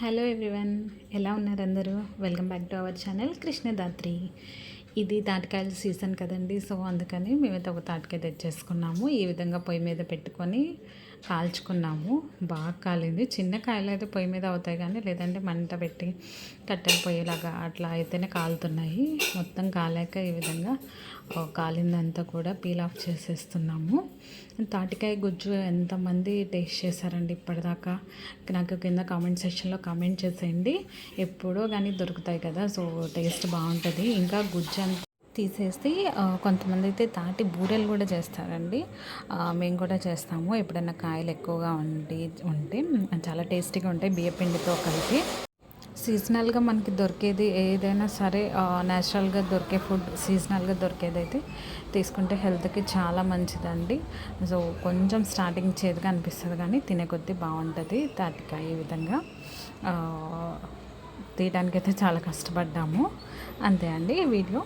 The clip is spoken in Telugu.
హలో ఎవ్రీవన్ ఎలా ఉన్నారు అందరూ? Welcome back to our channel Krishnadatri. ఇది తాటికాయల సీజన్ కదండి సో అందుకని మేమైతే ఒక తాటికాయ తెచ్చేసుకున్నాము. ఈ విధంగా పొయ్యి మీద పెట్టుకొని కాల్చుకున్నాము. బాగా కాలింది. చిన్న కాయలు అయితే పొయ్యి మీద అవుతాయి కానీ లేదంటే మంట పెట్టి కట్టెలు పొయ్యేలాగా అట్లా అయితేనే కాలుతున్నాయి. మొత్తం కాలాక ఈ విధంగా కాలిందంతా కూడా పీల్ ఆఫ్ చేసేస్తున్నాము. తాటికాయ గుజ్జు ఎంతమంది టేస్ట్ చేశారండి ఇప్పటిదాకా? నాకు కింద కామెంట్ సెక్షన్లో కామెంట్ చేసేయండి. ఎప్పుడో కానీ దొరుకుతాయి కదా సో టేస్ట్ బాగుంటుంది. ఇంకా గుజ్జు అంత తీసేసి కొంతమంది అయితే తాటి బూరెలు కూడా చేస్తారండి. మేము కూడా చేస్తాము. ఎప్పుడైనా కాయలు ఎక్కువగా ఉండి ఉంటే చాలా టేస్టీగా ఉంటాయి బియ్యపిండితో కలిపి. సీజనల్గా మనకి దొరికేది ఏదైనా సరే న్యాచురల్గా దొరికే ఫుడ్ సీజనల్గా దొరికేది అయితే తీసుకుంటే హెల్త్కి చాలా మంచిదండి. సో కొంచెం స్టార్టింగ్ చేదుగా అనిపిస్తుంది కానీ తినే కొద్దీ బాగుంటుంది. తాటికాయ ఈ విధంగా తీయడానికి అయితే చాలా కష్టపడ్డాము. అంతే అండి ఈ వీడియో.